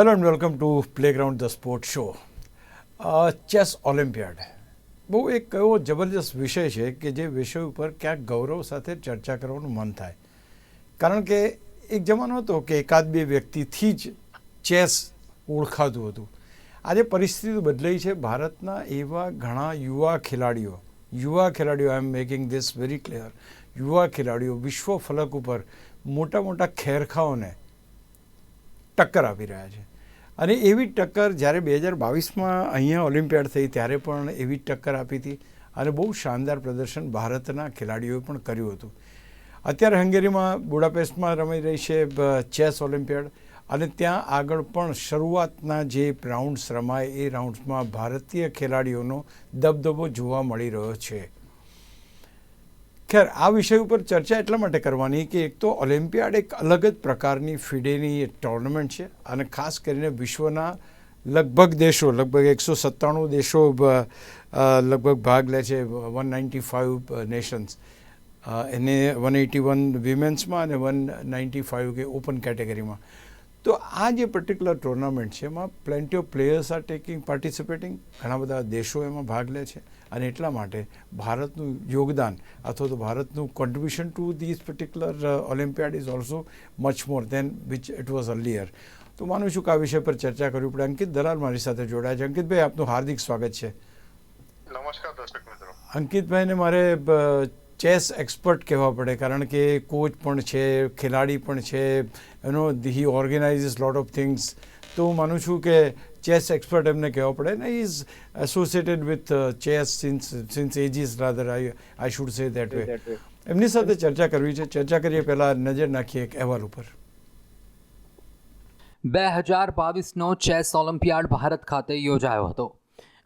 Hello and welcome to playground the sport show chess Olympiad. બહુ એક એવો જબરજસ્ત વિષય છે કે જે વિષય ઉપર ક્યાંક ગૌરવ સાથે ચર્ચા કરવાનું મન થાય. કારણ કે એક જમાનો હતો કે એકાદ બે વ્યક્તિથી જ ચેસ ઓળખાતું હતું. આજે પરિસ્થિતિ બદલાઈ છે. ભારતના એવા ઘણા યુવા ખેલાડીઓ યુવા ખેલાડીઓ I am making this very clear યુવા ખેલાડીઓ વિશ્વ ફલક ઉપર મોટા મોટા ખેરખાઓને ટક્કર આપી રહ્યા છે. અને એવી ટક્કર જ્યારે બે હજાર બાવીસમાં અહીંયા ઓલિમ્પિયાડ થઈ ત્યારે પણ એવી ટક્કર આપી હતી અને બહુ શાનદાર પ્રદર્શન ભારતના ખેલાડીઓએ પણ કર્યું હતું. અત્યારે હંગેરીમાં બુડાપેસ્ટમાં રમાઈ રહી છે ચેસ ઓલિમ્પિયાડ અને ત્યાં આગળ પણ શરૂઆતના જે રાઉન્ડ્સ રમાય એ રાઉન્ડ્સમાં ભારતીય ખેલાડીઓનો દબદબો જોવા મળી રહ્યો છે. ખેર, આ વિષય ઉપર ચર્ચા એટલા માટે કરવાની કે એક તો ઓલિમ્પિયાડ એક અલગ જ પ્રકારની ફિડેની ટુર્નામેન્ટ છે અને ખાસ કરીને વિશ્વના લગભગ દેશો, લગભગ એકસો સત્તાણું દેશો લગભગ ભાગ લે છે, વન નાઇન્ટી ફાઇવ નેશન્સ. એને વન એટી વન વિમેન્સમાં અને વન નાઇન્ટી ફાઇવ કે ઓપન કેટેગરીમાં. તો આ જે પર્ટિક્યુલર ટુર્નામેન્ટ છે, એમાં plenty of players are taking participating ઘણા બધા દેશો એમાં ભાગ લે છે. અને એટલા માટે ભારતનું યોગદાન અથવા તો ભારતનું contribution to this particular Olympiad is also much more than which it was earlier તો માનું છું કે આ વિષય પર ચર્ચા કરવી પડે. અંકિત દલાલ મારી સાથે જોડાયા છે. અંકિતભાઈ આપનું હાર્દિક સ્વાગત છે. નમસ્કાર દર્શક મિત્રો. અંકિતભાઈને મારે ચેસ એક્સપર્ટ કહેવા પડે કારણ કે કોચ પણ છે ખેલાડી પણ છે. એનો હી ઓર્ગેનાઇઝિસ લોટ ઓફ થિંગ્સ તો હું માનું છું કે ચેસ એક્સપર્ટ એમને કહેવો પડે ને is associated with chess since since ages rather I I should say that way એમની સાથે ચર્ચા કરવી છે. ચર્ચા કરીએ પહેલાં નજર નાખીએ એક અહેવાલ ઉપર. બે હજાર બાવીસનો ચેસ ઓલિમ્પિયાડ ભારત ખાતે યોજાયો હતો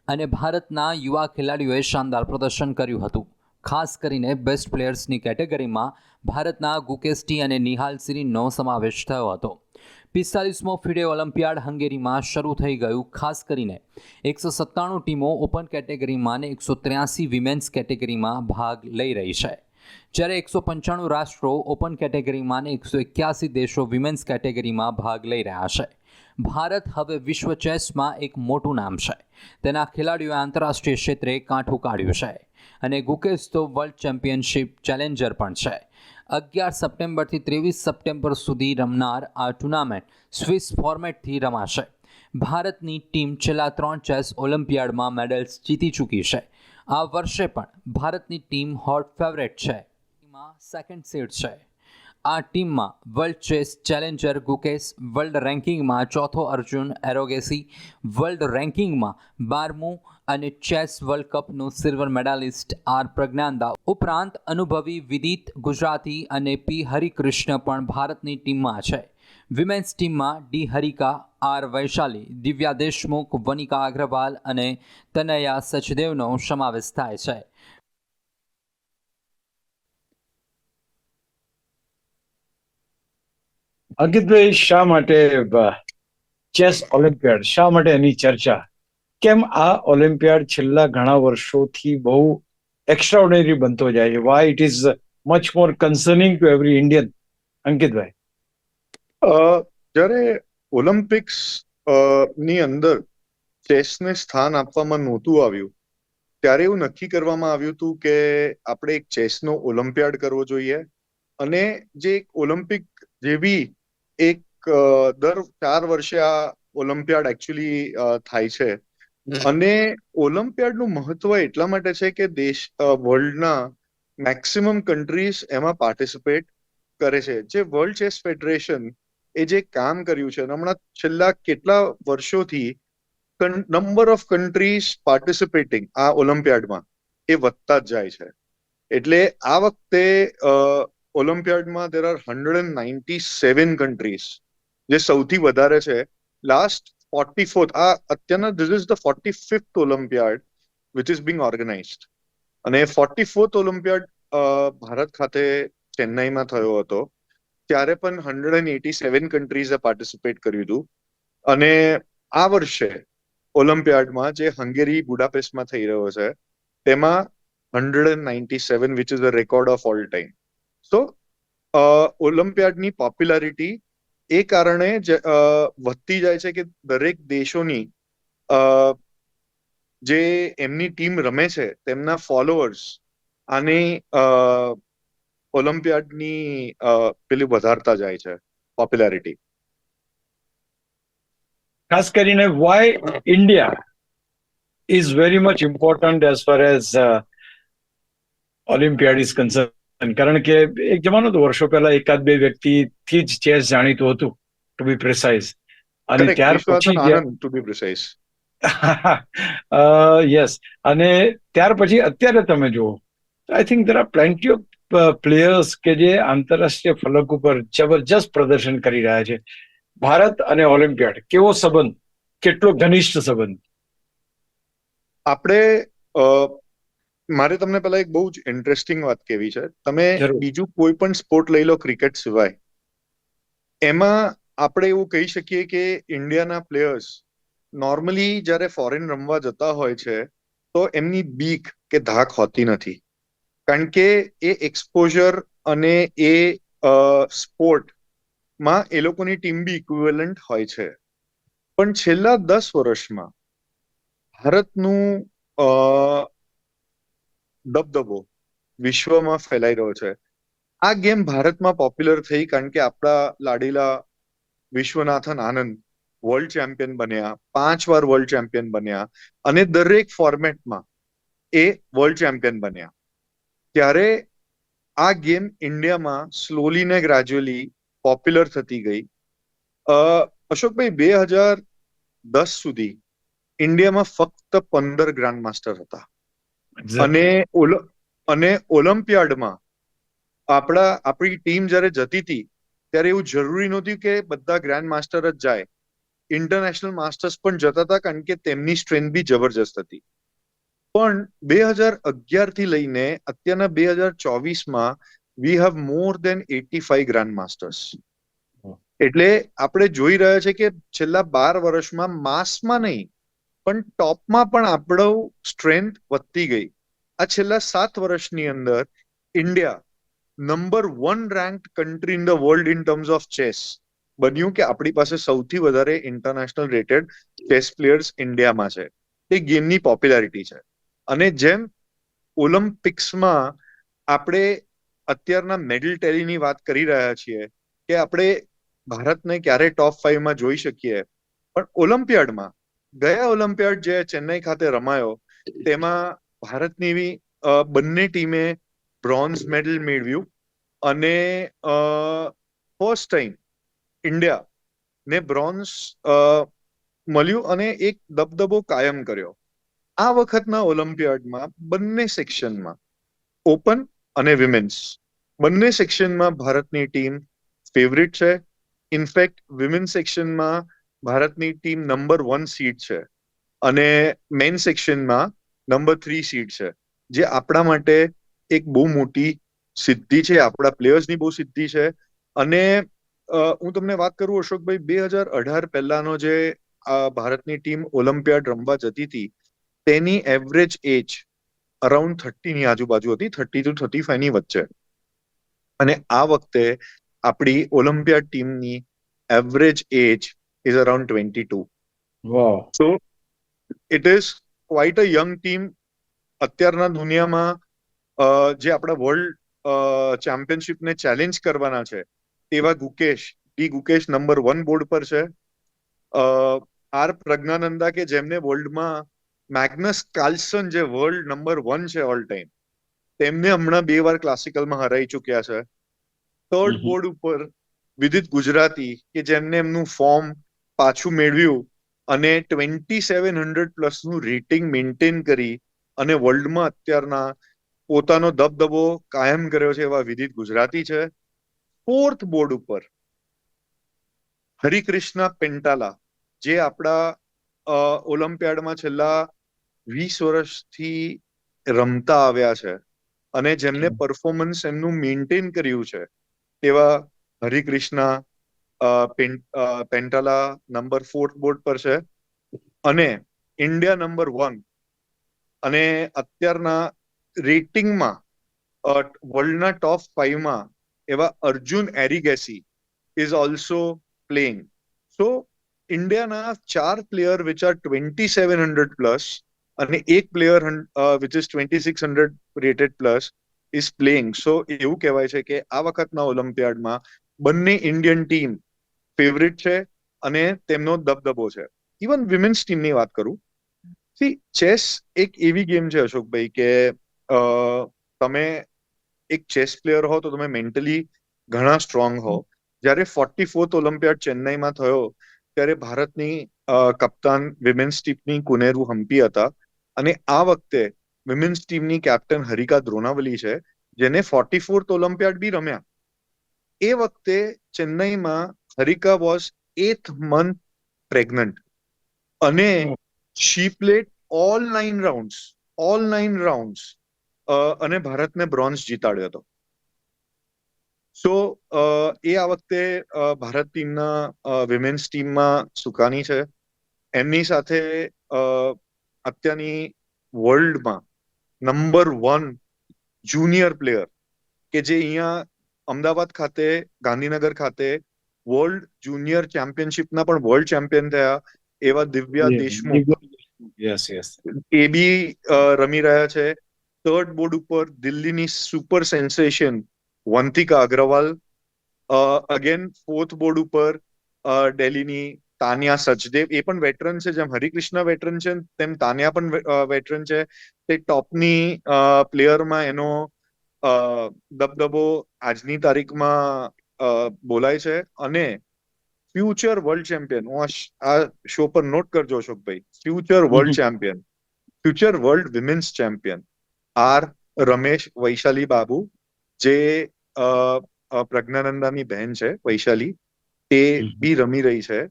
અને ભારતના યુવા ખેલાડીઓએ શાનદાર પ્રદર્શન કર્યું હતું. ખાસ કરીને બેસ્ટ પ્લેયર્સની કેટેગરીમાં ભારતના ગુકેસ્ટી અને નિહાલ સિરીનનો સમાવેશ થયો હતો. પિસ્તાલીસમો ફિડે ઓલિમ્પિયાડ હંગેરીમાં શરૂ થઈ ગયું, ખાસ કરીને એકસો સત્તાણું ટીમો ઓપન કેટેગરીમાં અને એકસો ત્ર્યાસી વિમેન્સ કેટેગરીમાં ભાગ લઈ રહી છે. જ્યારે એકસો પંચાણું રાષ્ટ્રો ઓપન કેટેગરીમાં અને એકસો એક્યાસી દેશો વિમેન્સ કેટેગરીમાં ભાગ લઈ રહ્યા છે. ભારત હવે વિશ્વ ચેસમાં એક મોટું નામ છે. તેના ખેલાડીઓએ આંતરરાષ્ટ્રીય ક્ષેત્રે કાંઠું કાઢ્યું છે. અને ગુકેશ તો વર્લ્ડ ચેમ્પિયનશિપ ચેલેન્જર પણ છે. અગિયાર સપ્ટેમ્બરથી ત્રેવીસ સપ્ટેમ્બર સુધી રમનાર આ ટુર્નામેન્ટ સ્વિસ ફોર્મેટથી રમાશે. ભારતની ટીમ છેલ્લા ત્રણ ચેસ ઓલિમ્પિયાડમાં મેડલ્સ જીતી ચૂકી છે. આ વર્ષે પણ ભારતની ટીમ હોટ ફેવરેટ છે. સેકન્ડ સીડ છે. આ ટીમમાં world chess challenger Gukesh world રેન્કિંગમાં ચોથો અર્જુન એરોગેસી વર્લ્ડ રેન્કિંગમાં બારમું અને ચેસ વર્લ્ડ કપનું સિલ્વર મેડાલિસ્ટ આર પ્રજ્ઞાનદા. ઉપરાંત અનુભવી વિદિત ગુજરાતી અને પી હરિકૃષ્ણ પણ ભારતની ટીમમાં છે. વિમેન્સ ટીમમાં ડી હરિકા, આર વૈશાલી, દિવ્યા દેશમુખ, વનિકા અગ્રવાલ અને તનયા સચદેવનો સમાવેશ થાય છે. અંકિતભાઈ શા માટે ચેસ ઓલિમ્પિયાડ, શા માટે એની ચર્ચા? કેમ આ ઓલિમ્પિયાડ છેલ્લા ઘણા વર્ષોથી બહુ એક્સ્ટ્રાઓર્ડિનરી બનતો જાય છે? Why it is much more concerning to every Indian અંકિતભાઈ. જ્યારે ઓલિમ્પિક્સની અંદર ચેસને સ્થાન આપવામાં નહોતું આવ્યું, ત્યારે એવું નક્કી કરવામાં આવ્યું હતું કે આપણે એક ચેસનો ઓલિમ્પિયાડ કરવો જોઈએ અને જે એક ઓલિમ્પિક જેવી એક દર ચાર વર્ષે આ ઓલિમ્પિયાડ એકચ્યુઅલી થાય છે. અને ઓલિમ્પિયાડનું મહત્વ એટલા માટે છે કે દેશ વર્લ્ડના મેક્સિમમ કન્ટ્રીઝ એમાં પાર્ટિસિપેટ કરે છે. જે વર્લ્ડ ચેસ ફેડરેશન એ જે કામ કર્યું છે હમણાં છેલ્લા કેટલા વર્ષોથી નંબર ઓફ કન્ટ્રીઝ પાર્ટિસિપેટિંગ આ ઓલિમ્પિયાડમાં એ વધતા જ જાય છે. એટલે આ વખતે ઓલિમ્પિયાડમાં there are hundred and ninety seven countries જે સૌથી વધારે છે. લાસ્ટ ફોર્ટી ફોર્થ આ અત્યારના this is the forty fifth Olympiad which is being organized અને ફોર્ટી ફોર્થ ઓલિમ્પિયાડ ભારત ખાતે ચેન્નાઈમાં થયો હતો ત્યારે પણ હંડ્રેડ એન્ડ એટી સેવન કન્ટ્રીઝે પાર્ટિસિપેટ કર્યું હતું અને આ વર્ષે ઓલિમ્પિયાડમાં જે હંગેરી બુડાપેસ્ટમાં થઈ રહ્યો છે તેમાં hundred and ninety seven which is a record of all time so ઓલિમ્પિયાડની popularity એ કારણે વધતી જાય છે કે દરેક દેશોની જે એમની ટીમ રમે છે, તેમના ફોલોઅર્સ આને ઓલિમ્પિયાડની પેલી વધારતા જાય છે પોપ્યુલારિટી ખાસ કરીને why India is very much important as far as Olympiad is concern કારણ કે એક જમાનો હતો વર્ષો પહેલા એકાદ બે વ્યક્તિથી જ ચેસ જાણીતું હતું ટુ બી પ્રિસાઇઝ અને ત્યાર પછી ટુ બી પ્રિસાઇઝ યસ અને ત્યાર પછી અત્યારે તમે જુઓ I think there are plenty of players કે જે આંતરરાષ્ટ્રીય ફલક ઉપર જબરજસ્ત પ્રદર્શન કરી રહ્યા છે. ભારત અને ઓલિમ્પિયાડ કેવો સંબંધ? કેટલો ઘનિષ્ઠ સંબંધ? આપણે અ, મારે તમને પેલા એક બહુ જ ઇન્ટરેસ્ટિંગ વાત કહેવી છે. તમે બીજું કોઈ પણ સ્પોર્ટ લઈ લો ક્રિકેટ સિવાય. એમાં આપણે એવું કહી શકીએ કે ઇન્ડિયાના પ્લેયર્સ નોર્મલી જ્યારે ફોરેન રમવા જતા હોય છે તો એમની બીક કે ધાક હોતી નથી. કારણ કે એ એક્સપોઝર અને એ સ્પોર્ટમાં એ લોકોની ટીમ બી ઇક્વિવેલન્ટ હોય છે. પણ છેલ્લા દસ વર્ષમાં ભારતનું અ, દબદબો. વિશ્વમાં ફેલાઈ રહ્યો છે. આ ગેમ ભારતમાં પોપ્યુલર થઈ કારણ કે આપણા લાડીલા વિશ્વનાથન આનંદ વર્લ્ડ ચેમ્પિયન બન્યા, પાંચ વાર વર્લ્ડ ચેમ્પિયન બન્યા અને દરેક ફોર્મેટમાં એ વર્લ્ડ ચેમ્પિયન બન્યા. ત્યારે આ ગેમ ઇન્ડિયામાં સ્લોલી ને ગ્રેજ્યુઅલી પોપ્યુલર થતી ગઈ. અશોકભાઈ, બે હજાર દસ સુધી ઇન્ડિયામાં ફક્ત પંદર ગ્રાન્ડ માસ્ટર હતા. અને અને ઓલિમ્પિયાડમાં આપણા આપણી ટીમ જ્યારે જતી હતી ત્યારે એવું જરૂરી નહોતું કે બધા ગ્રાન્ડ માસ્ટર જ જાય. ઇન્ટરનેશનલ માસ્ટર્સ પણ જતા હતા કારણ કે તેમની સ્ટ્રેન્થ બી જબરજસ્ત હતી. પણ બે હજાર અગિયારથી લઈને અત્યારના બે હજાર ચોવીસમાં we have more than eighty five grandmasters. એટલે આપણે જોઈ રહ્યા છે કે છેલ્લા બાર વર્ષમાં માસમાં નહીં પણ ટોપમાં પણ આપણો સ્ટ્રેન્થ વધતી ગઈ. આ છેલ્લા સાત વર્ષની અંદર India number one rank country in the world in terms of chess બન્યું કે આપણી પાસે સૌથી વધારે ઇન્ટરનેશનલ રેટેડ ચેસ પ્લેયર્સ ઇન્ડિયામાં છે. એ ગેમની પોપ્યુલારિટી છે. અને જેમ ઓલિમ્પિક્સમાં આપણે અત્યારના મેડલ ટેલીની વાત કરી રહ્યા છીએ કે આપણે ભારતને ક્યારે ટોપ ફાઈવમાં જોઈ શકીએ. પણ ઓલિમ્પિયાડમાં ગયા ઓલિમ્પિયાડ જે ચેન્નાઈ ખાતે રમાયો, તેમાં ભારતની બંને ટીમે બ્રોન્ઝ મેડલ મેળવ્યું અને ફર્સ્ટ ટાઈમ ઇન્ડિયા ને બ્રોન્ઝ મળ્યું અને એક દબદબો કાયમ કર્યો. આ વખતના ઓલિમ્પિયાડમાં બંને સેક્શનમાં ઓપન અને વિમેન્સ બંને સેક્શનમાં ભારતની ટીમ ફેવરિટ છે. ઇનફેક્ટ વિમેન સેક્શનમાં ભારતની ટીમ નંબર વન સીડ છે અને મેન સેક્શનમાં નંબર થ્રી સીડ છે, જે આપણા માટે એક બહુ મોટી સિદ્ધિ છે, આપણા પ્લેયર્સની બહુ સિદ્ધિ છે. અને હું તમને વાત કરું અશોકભાઈ, બે હજાર અઢાર પહેલાનો જે ભારતની ટીમ ઓલિમ્પિયાડ રમવા જતી હતી, તેની એવરેજ એજ અરાઉન્ડ થર્ટીની આજુબાજુ હતી થર્ટી ટુ થર્ટી ફાઈવની વચ્ચે. અને આ વખતે આપણી ઓલિમ્પિયાડ ટીમની average age is around twenty two વાહ so it quite a young team અત્યારના દુનિયામાં જે આપણા વર્લ્ડ ચેમ્પિયનશિપને ચેલેન્જ કરવાના છે તેવા Gukesh D Gukesh number one board પર છે. આર પ્રજ્ઞાનંદા કે જેમને વર્લ્ડમાં મેગ્નસ કાલ્સન જે વર્લ્ડ નંબર વન છે ઓલ ટાઈમ તેમને હમણાં બે વાર ક્લાસિકલમાં હરાઈ ચુક્યા છે. થર્ડ બોર્ડ ઉપર વિદિત ગુજરાતી કે જેમને એમનું ફોર્મ પાછું મેળવ્યું અને ટ્વેન્ટી સેવન હંડ્રેડ પ્લસનું રેટિંગ મેન્ટેન કરી અને વર્લ્ડમાં અત્યારના પોતાનો દબદબો કાયમ કર્યો છે એવા વિદિત ગુજરાતી છે ફોર્થ બોર્ડ ઉપર હરિકૃષ્ણ પેન્ટાલા જે આપણા ઓલિમ્પિયાડમાં છેલ્લા વીસ વર્ષથી રમતા આવ્યા છે અને જેમને. પરફોર્મન્સ એમનું મેન્ટેન કર્યું છે તેવા Harikrishna Pentala number fourth board પર છે અને ઇન્ડિયા નંબર વન અને અત્યારના રેટિંગમાં વર્લ્ડના ટોપ ફાઈવમાં એવા Arjun Erigaisi is also playing so ઇન્ડિયાના ચાર player which are twenty seven hundred plus અને એક player which is twenty six hundred rated plus is playing so એવું કહેવાય છે કે આ વખતના ઓલિમ્પિયાડમાં બંને ઇન્ડિયન ટીમ ફેવરિટ છે અને તેમનો દબદબો છે. ઇવન વિમેન્સ ટીમની વાત કરું. સી ચેસ એક એવી ગેમ છે અશોકભાઈ કે તમે એક ચેસ પ્લેયર હો તો તમે મેન્ટલી ઘણા સ્ટ્રોંગ હો. જ્યારે ફોર્ટી ફોર્થ ઓલિમ્પિયાડ ચેન્નઈમાં થયો, ત્યારે ભારતની કપ્તાન વિમેન્સ ટીમની કુનેરુ હમ્પી હતા. અને આ વખતે વિમેન્સ ટીમની કેપ્ટન હરિકા દ્રોણાવલી છે, જેને ફોર્ટી ફોર્થ ઓલિમ્પિયાડ બી રમ્યા. એ વખતે ચેન્નઈમાં Harika was eighth month pregnant અને she played all nine rounds all nine rounds અને ભારતને બ્રોન્ઝ જીતાડ્યો હતો. સો એ આ વખતે ભારત ટીમના વિમેન્સ ટીમમાં સુકાની છે. એમની સાથે અત્યારની વર્લ્ડમાં નંબર વન જુનિયર પ્લેયર કે જે અહીંયા અમદાવાદ ખાતે ગાંધીનગર ખાતે વર્લ્ડ જુનિયર ચેમ્પિયનશિપના પણ વર્લ્ડ ચેમ્પિયન થયા એવા Divya Deshmukh. Yes yes A B રમી રહ્યા છે. થર્ડ બોર્ડ ઉપર દિલ્હીની super sensation Vantika Agrawal. Again fourth board ઉપર દિલ્હીની તાનિયા સચદેવ. એ પણ વેટરન છે જેમ હરિકૃષ્ણ વેટરન છે તેમ તાનિયા પણ વેટરન છે. તે ટોપની પ્લેયરમાં એનો દબદબો આજની તારીખમાં બોલાય છે અને ફ્યુચર વર્લ્ડ ચેમ્પિયન હું આ શો પર નોટ કરજો અશોકભાઈ. Future world champion future world women's champion R Ramesh Vaishali Babu જે પ્રજ્ઞાનંદાની બહેન છે વૈશાલી. તે બી રમી રહી છે.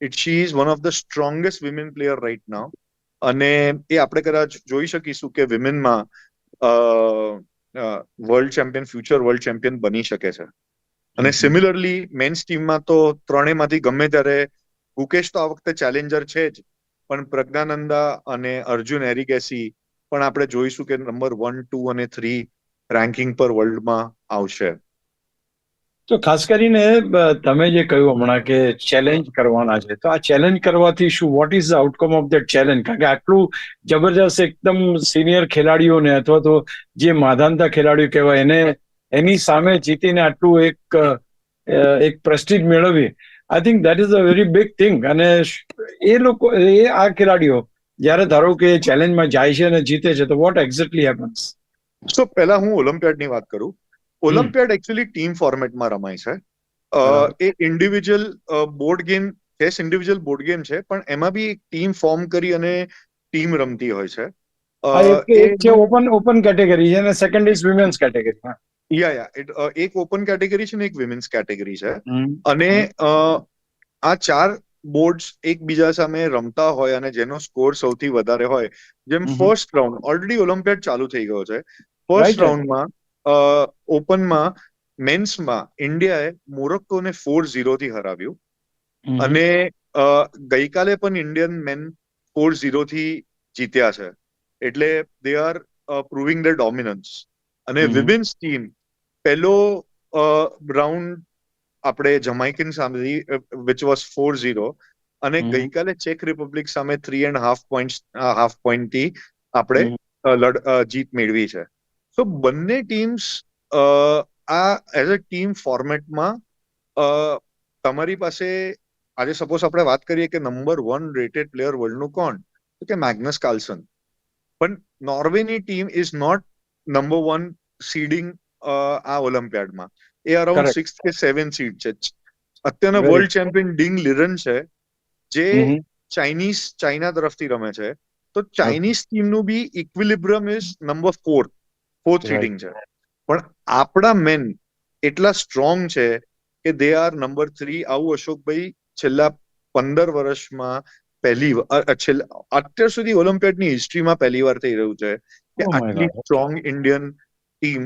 It she is one of the strongest women player right now અને એ આપણે કદાચ જોઈ શકીશું કે વિમેનમાં world champion future world champion બની શકે છે. અને. સિમિલરલી મેન્સ ટીમમાં તો ત્રણેયમાંથી ગમે ત્યારે ગુકેશ તો આ વખતે ચેલેન્જર છે જ. પણ પ્રજ્ઞાનંદા અને અર્જુન એરિગેસી પણ આપણે જોઈશું કે નંબર વન ટુ અને થ્રી રેન્કિંગ પર વર્લ્ડમાં આવશે. તો ખાસ કરીને તમે જે કહ્યું હમણાં કે ચેલેન્જ કરવાના છે તો આ ચેલેન્જ કરવાથી શું what is the outcome of that challenge કારણ કે આટલું જબરજસ્ત એકદમ સિનિયર ખેલાડીઓને અથવા તો જે માધાનતા ખેલાડીઓ કહેવાય એને એની સામે જીતીને આટલું એક એક પ્રેસ્ટીજ મેળવવી I think that is a very big thing અને એ લોકો એ આ ખેલાડીઓ જ્યારે ધારો કે ચેલેન્જમાં જાય છે અને જીતે છે તો વોટ એક્ઝેક્ટલી હેપન્સ સો પહેલા હું ઓલિમ્પિયાડની વાત કરું. ઓલિમ્પિયાડ એકચ્યુઅલી ટીમ ફોર્મેટમાં રમાય છે. એ individual board game chess individual board game છે પણ એમાં બી એક ટીમ ફોર્મ કરી અને ટીમ રમતી હોય છે. ઓપન ઓપન કેટેગરી છે અને second is women's category yeah yeah એક ઓપન કેટેગરી છે ને એક વિમેન્સ કેટેગરી છે. અને આ ચાર બોર્ડ્સ એકબીજા સામે રમતા હોય અને જેનો સ્કોર સૌથી વધારે હોય. જેમ ફર્સ્ટ રાઉન્ડ ઓલરેડી ઓલિમ્પિયાડ ચાલુ થઈ ગયો છે. ફર્સ્ટ. રાઉન્ડમાં ઓપનમાં મેન્સમાં ઇન્ડિયાએ મોરક્કોને ફોર ઝીરો થી હરાવ્યું. અને ગઈકાલે પણ ઇન્ડિયન મેન ફોર ઝીરો થી જીત્યા છે. એટલે they are proving the dominance અને. વિમેન્સ ટીમ પહેલો રાઉન્ડ આપણે જમાઇકન સામે વિચ વોઝ ફોર ઝીરો અને ગઈકાલે ચેક રિપબ્લિક સામે three and half point half પોઈન્ટથી આપણે જીત મેળવી છે. તો બંને ટીમ્સ આ એઝ અ ટીમ ફોર્મેટમાં તમારી પાસે આજે સપોઝ આપણે વાત કરીએ કે નંબર વન રેટેડ પ્લેયર વર્લ્ડનું કોણ? તો કે મેગ્નસ કાર્લસન પણ નોર્વેની team is not number one seeding આ ઓલિમ્પિયાડમાં. એ અરાઉન્ડ સિક્સ કે સેવન સીડ છે. અત્યારના વર્લ્ડ ચેમ્પિયન ડિંગ લિરન છે જે ચાઇનીઝ ચાઇના તરફથી રમે છે. તો ચાઇનીઝ ટીમનું બી equilibrium is number four fourth seeding છે. પણ આપણા મેન એટલા સ્ટ્રોંગ છે કે દે આર નંબર થ્રી આવું અશોકભાઈ છેલ્લા પંદર વર્ષમાં પહેલી અત્યાર સુધી ઓલિમ્પિયાડની હિસ્ટ્રીમાં પહેલી વાર થઈ રહ્યું છે. કે Oh આટલી સ્ટ્રોંગ ઇન્ડિયન ટીમ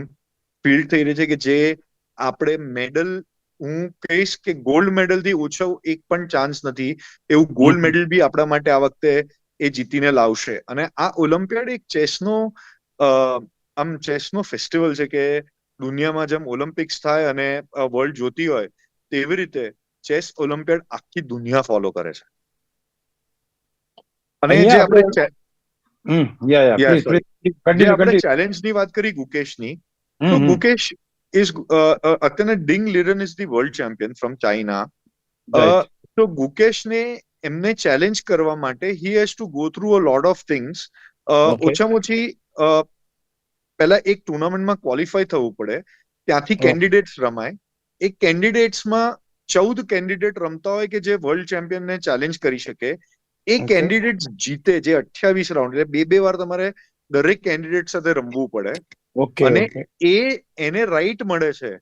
ફિલ્ડ થઈ રહી છે કે જે આપણે મેડલ હું કહીશ કે ગોલ્ડ મેડલથી ઓછો એક પણ ચાન્સ નથી. એવું ગોલ્ડ મેડલ બી આપણા માટે આ વખતે એ જીતીને લાવશે. અને આ ઓલિમ્પિયાડ એક ચેસનો આમ ચેસનો ફેસ્ટિવલ છે કે દુનિયામાં જેમ ઓલિમ્પિક્સ થાય અને વર્લ્ડ જોતી હોય તેવી રીતે ચેસ ઓલિમ્પિયાડ આખી દુનિયા ફોલો કરે છે. અને જે આપણે yeah yeah please please continue આપણે કન્ટિન્યુ ચેલેન્જની વાત કરી ગુકેશની. તો ગુકેશ ઇઝ અત્યારના Ding Liren is the world champion from China તો ગુકેશને એમને ચેલેન્જ કરવા માટે he has to go through a lot of things. ઓછામાં ઓછી પહેલા એક ટુર્નામેન્ટમાં ક્વોલિફાય થવું પડે. ત્યાંથી Oh. કેન્ડિડેટ્સ રમાય. એ કેન્ડિડેટ્સમાં ચૌદ કેન્ડિડેટ રમતા હોય કે જે વર્લ્ડ ચેમ્પિયનને ચેલેન્જ કરી શકે. એ કેન્ડિડેટ જીતે જે અઠ્યાવીસ રાઉન્ડ એટલે બે બે વાર તમારે દરેક કેન્ડિડેટ સાથે રમવું પડે. અને એ એને રાઈટ મળે છે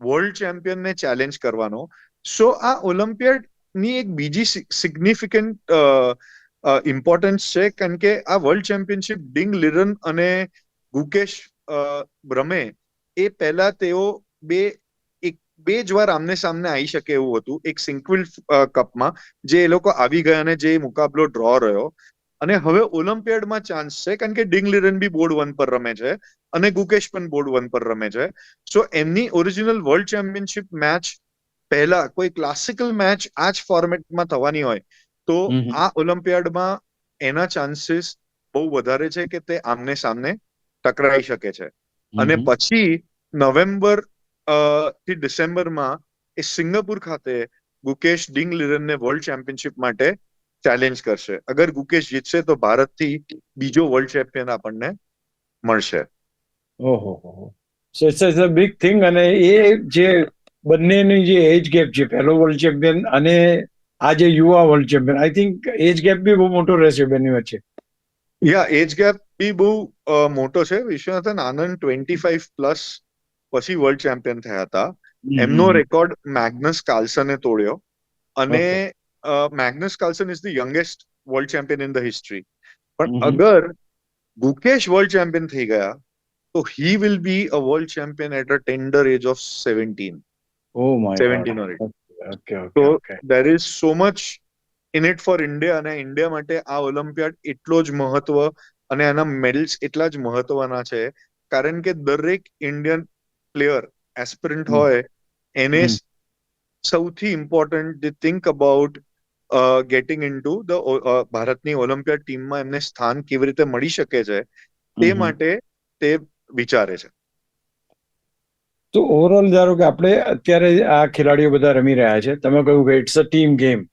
વર્લ્ડ ચેમ્પિયનને ચેલેન્જ કરવાનો. સો આ ઓલિમ્પિયડની એક બીજી સિગ્નિફિકન્ટ ઇમ્પોર્ટન્સ છે કારણ કે આ વર્લ્ડ ચેમ્પિયનશિપ ડિંગ લિરન અને ગુકેશ રમે એ પહેલા તેઓ બે બે જ વાર આમને સામને આવી શકે એવું હતું. એક સિંક્વિલ કપમાં જે એ લોકો આવી ગયા અને જે મુકાબલો ડ્રો રહ્યો. અને હવે ઓલિમ્પિયાડમાં ચાન્સ છે કારણ કે ડિંગ લિરન બી બોર્ડ વન પર રમે છે અને ગુકેશ પણ બોર્ડ વન પર રમે છે. સો એમની ઓરિજિનલ વર્લ્ડ ચેમ્પિયનશિપ મેચ પહેલા કોઈ ક્લાસિકલ મેચ આ જ ફોર્મેટમાં થવાની હોય તો આ ઓલિમ્પિયાડમાં એના ચાન્સીસ બહુ વધારે છે કે તે આમને સામને ટકરાઈ શકે છે. અને પછી નવેમ્બર થી ડિસેમ્બરમાં એ સિંગાપુર ખાતે ગુકેશ ડિંગ લિરનને વર્લ્ડ ચેમ્પિયનશિપ માટે ચેલેન્જ કરશે. અગર ગુકેશ જીતશે તો ભારતથી બીજો વર્લ્ડ ચેમ્પિયન આપણને મળશે. ઓહો so it's a big thing અને એ જે બંનેની જે એજ ગેપ છે પહેલો વર્લ્ડ ચેમ્પિયન અને આ જે યુવા world champion I think age gap બી બહુ મોટો રહેશે બંને વચ્ચે. યા એજ ગેપ બી બહુ મોટો છે. Viswanathan Anand twenty five plus પછી વર્લ્ડ ચેમ્પિયન થયા હતા. એમનો રેકોર્ડ મેગ્નસ કાર્લસને તોડ્યો અને Magnus Carlsen is the youngest world champion in the history પણ. અગર ગુકેશ વર્લ્ડ ચેમ્પિયન થઈ ગયા તો he will be a world champion at a tender age of seventeen seventeen my 17 or 18. Okay તો there is so much in it for India અને India માટે આ Olympiad એટલો જ મહત્વ અને એના મેડલ્સ એટલા જ મહત્વના છે. કારણ કે દરેક ઇન્ડિયન પ્લેયર એસ્પિરન્ટ હોય એને સૌથી important the think about getting into the ભારતની ઓલિમ્પિયાડ ટીમમાં એમને સ્થાન કેવી રીતે મળી શકે છે તે માટે તે વિચારે છે. તો ઓવરઓલ ધારો કે આપણે અત્યારે આ ખેલાડીઓ બધા રમી રહ્યા છે તમે કહ્યું કે ઇટ્સ અ ટીમ ગેમ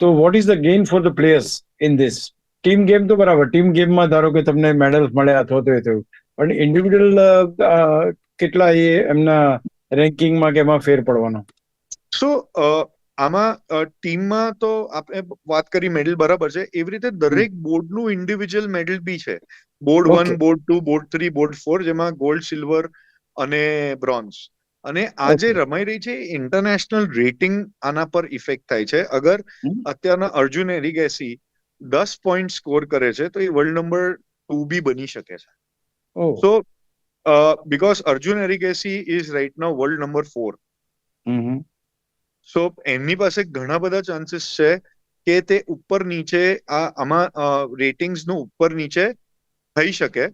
તો what is the gain for the players in this team game તો બરાબર ટીમ ગેમમાં ધારો કે તમને મેડલ મળે અથવા તો એ થયું. પણ ઇન્ડિવિડ્યુઅલ કેટલા એ એમના રેન્કિંગમાં કે એમાં ફેર પડવાનો? સો આમાં ટીમમાં તો આપણે વાત કરી મેડલ બરાબર છે. એવી રીતે દરેક બોર્ડનું ઇન્ડિવિજ્યુઅલ મેડલ બી છે. Board one board two board three board four જેમાં ગોલ્ડ સિલ્વર અને બ્રોન્ઝ અને આ જે રમાઈ રહી છે ઇન્ટરનેશનલ રેટિંગ આના પર ઇફેક્ટ થાય છે. અગર અત્યારના અર્જુન એરિગેસી દસ પોઈન્ટ સ્કોર કરે છે તો એ વર્લ્ડ નંબર ટુ બી બની શકે છે. ઓ. So because Arjun Erigaisi is right now world number four so એમની પાસે ઘણા બધા ચાન્સીસ છે કે તે ઉપર નીચે આ આમાં રેટિંગ્સનું ઉપર નીચે થઈ શકે.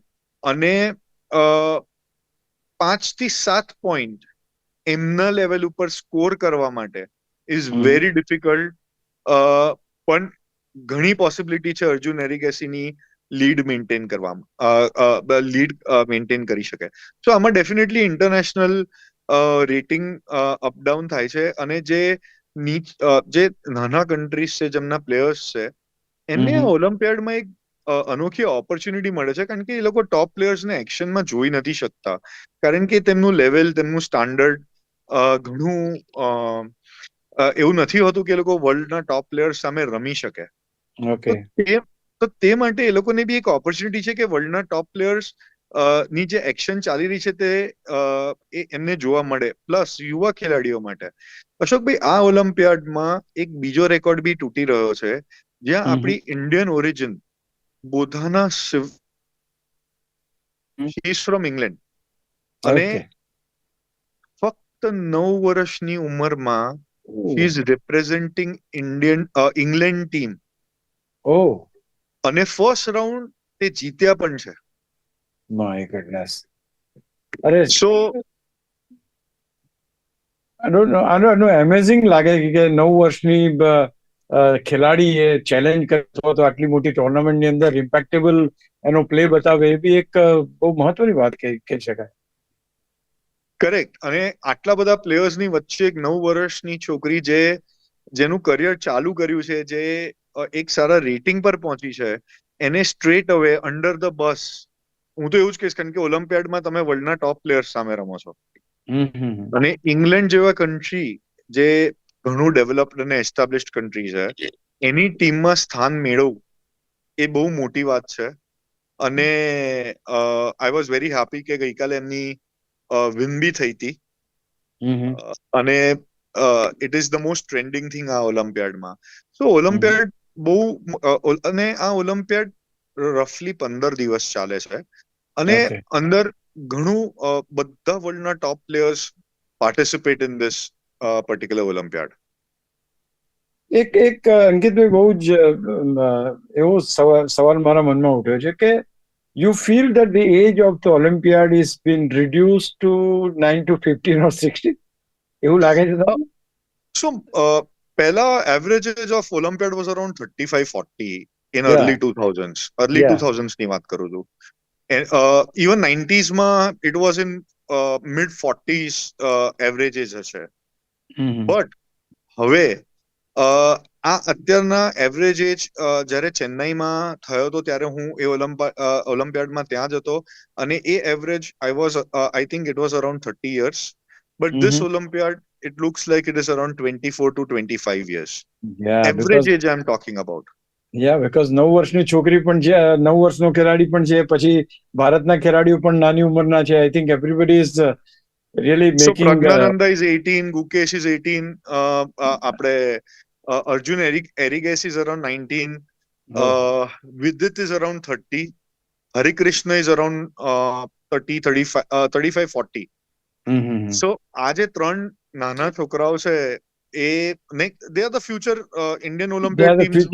અને અ, પાંચથી સાત પોઈન્ટ એમના લેવલ ઉપર સ્કોર કરવા માટે ઇઝ વેરી ડિફિકલ્ટ પણ ઘણી પોસિબિલિટી છે અર્જુન એરિગેસીની લીડ મેન્ટેન કરવામાં લીડ મેન્ટેન કરી શકે. સો આમાં ડેફિનેટલી ઇન્ટરનેશનલ રેટિંગ અપડાઉન થાય છે અને જે નીચ જે નાના કન્ટ્રીઝ છે જેમના પ્લેયર્સ છે એમને. ઓલિમ્પિયાડમાં એક અનોખી ઓપોર્ચ્યુનિટી મળે છે કારણ કે એ લોકો ટોપ પ્લેયર્સને એક્શનમાં જોઈ નથી શકતા. કારણ કે તેમનું લેવલ તેમનું સ્ટાન્ડર્ડ ઘણું એવું નથી હોતું કે એ લોકો વર્લ્ડના ટોપ પ્લેયર્સ સામે રમી શકે. ઓકે તો તે માટે એ લોકોને બી એક ઓપોર્ચ્યુનિટી છે કે વર્લ્ડના ટોપ પ્લેયર્સની જે એક્શન ચાલી રહી છે તે એમને જોવા મળે. પ્લસ યુવા ખેલાડીઓ માટે. અશોકભાઈ આ ઓલિમ્પિયાડમાં એક બીજો રેકોર્ડ બી તૂટી રહ્યો છે. જ્યાં આપણી Indian origin Bodhana Shiv. Is from England અને ફક્ત નવ વર્ષની ઉંમરમાં is representing Indian England team ઓ અને ફર્સ્ટ રાઉન્ડ તે જીત્યા પણ છે. માય ગોડનેસ અરે સો આનો એમેઝિંગ લાગે કે- નવ વર્ષની ખેલાડી એ ચેલેન્જ કરતો હતો આટલી મોટી ટુર્નામેન્ટની અંદર ઇમ્પેક્ટેબલ એનો પ્લે બતાવે એ બી એક બહુ મહત્વની વાત કહી શકાય. કરેક્ટ અને આટલા બધા પ્લેયર્સની વચ્ચે એક નવ વર્ષની છોકરી જે જેનું કરિયર ચાલુ કર્યું છે જે એક સારા રેટિંગ પર પહોંચી છે. એને સ્ટ્રેટ અવે અંડર ધ બસ હું તો એવું જ કહીશ કારણ કે ઓલિમ્પિયાડમાં તમે વર્લ્ડના ટોપ પ્લેયર્સ સામે રમો છો. અને ઇંગ્લેન્ડ જેવા કન્ટ્રી જે ઘણું ડેવલપ્ડ અને એસ્ટાબ્લિશ્ડ કન્ટ્રી છે એની ટીમમાં સ્થાન મેળવવું એ બહુ મોટી વાત છે. અને આઈ વોઝ વેરી હેપી કે ગઈકાલે એમની વિન બી થઈ હતી. અને it is the most trending thing આ ઓલિમ્પિયાડમાં સો ઓલિમ્પિયાડ બહુ અને આ ઓલિમ્પિયાડ રફલી પંદર દિવસ ચાલે છે. અને અંદર ઘણું બધા વર્લ્ડના top players participate in this particular olympiad. એક એક અંકિતભાઈ બહુ જ એવો સવાલ મારા મનમાં ઉઠ્યો છે કે you feel that the age of the olympiad is been reduced to 9 to 15 or 16 એવું લાગે છે તો સો પહેલા average of olympiad was around thirty five forty in early two thousand early two થાઉઝન્ડની વાત કરું છું. Even નાઇન્ટીઝમાં it was in mid forties average હશે. But હવે આ અત્યારના એવરેજ એજ જ્યારે ચેન્નાઈમાં થયો હતો ત્યારે હું એ ઓલિમ્પા ઓલિમ્પિયાડમાં ત્યાં જ હતો અને એ average I was I think it was around thirty years but this. Olympiad It looks like it is around twenty four to twenty five years Yeah, because- average age I am talking about yeah because નવ વર્ષની છોકરી પણ છે નવ વર્ષનો ખેલાડી પણ છે પછી ભારતના ખેલાડીઓ પણ નાની ઉંમરના છે I think everybody is really so making Praggnanandhaa is eighteen Gukesh is eighteen આપણે uh, Arjun Erigaisi Erigaisi is around nineteen Uh, Vidit is around 30. Harikrishna is around uh, 30, 35, uh, 35, 40. So આ જે ત્રણ નાના છોકરાઓ છે એ they are the future Indian olympic. Teams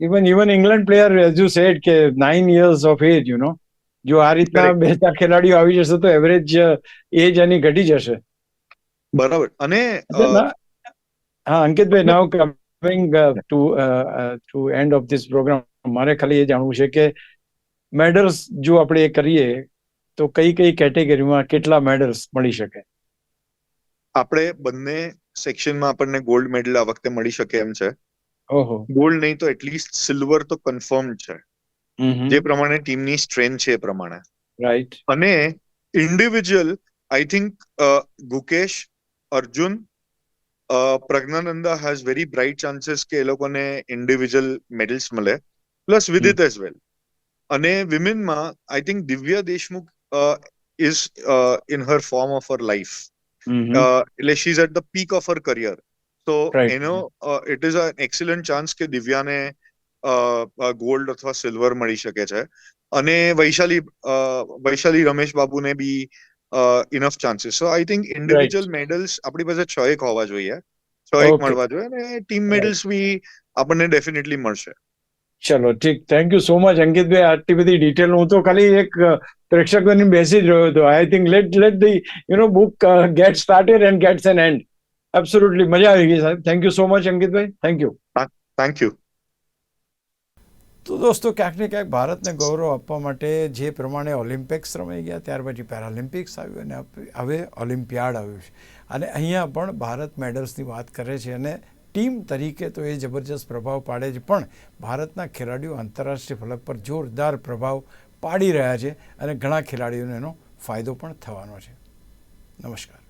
even even England player as you said, કે 9 years of age you know જો આ રીતના બે ચાર ખેલાડીઓ આવી જશે તો એવરેજ એજ એની ઘટી જશે. બરાબર. અને ના- હા અંકિતભાઈ now coming to to end of this program મારે ખાલી એ જાણવું છે કે મેડલ્સ જો આપણે એ કરીએ તો કઈ કઈ કેટેગરીમાં કેટલા મેડલ્સ મળી શકે? આપણે બંને સેક્શનમાં આપણને ગોલ્ડ મેડલ આ વખતે મળી શકે એમ છે. ઓહો. ગોલ્ડ નહીં તો એટલીસ્ટ સિલ્વર તો કન્ફર્મ છે. જે પ્રમાણે ટીમની સ્ટ્રેન્થ છે એ પ્રમાણે. રાઈટ અને individual I think Gukesh Arjun Praggnanandhaa has very bright chances કે એ લોકોને ઇન્ડિવિજ્યુઅલ મેડલ્સ મળે. પ્લસ વિદિત એઝ વેલ અને વિમેનમાં I think Divya Deshmukh is in her form of her life એટલે she is at the peak of her career તો એનો it is a excellent chance કે દિવ્યાને ગોલ્ડ અથવા સિલ્વર મળી શકે છે. અને વૈશાલી વૈશાલી રમેશ બાબુને બી enough chances so I think individual medals આપણી પાસે છ એક હોવા જોઈએ. છ એક મળવા જોઈએ અને ટીમ મેડલ્સ બી આપણને ડેફિનેટલી મળશે. ચલો ઠીક. થેન્ક યુ સો મચ અંકિતભાઈ. આટલી બધી ડિટેલ હું તો ખાલી એક પ્રેક્ષક બની બેસી જ રહ્યો હતો. I think let let the you know book get started and gets an and absolutely મજા આવી ગઈ સાહેબ. થેન્ક યુ સો મચ અંકિતભાઈ. થેન્ક યુ થેન્ક યુ તો દોસ્તો ક્યાંક ને ક્યાંક ભારતને ગૌરવ આપવા માટે જે પ્રમાણે ઓલિમ્પિક્સ રમાઈ ગયા ત્યાર પછી પેરાલિમ્પિક્સ આવ્યું અને હવે ઓલિમ્પિયાડ આવ્યું છે. અને અહીંયા પણ ભારત મેડલ્સની વાત કરે છે અને ટીમ તરીકે તો એ જબરજસ્ત પ્રભાવ પાડે છે. પણ ભારતના ખેલાડીઓ આંતરરાષ્ટ્રીય ફલક પર જોરદાર પ્રભાવ પાડી રહ્યા છે અને ઘણા ખેલાડીઓને એનો ફાયદો પણ થવાનો છે. નમસ્કાર.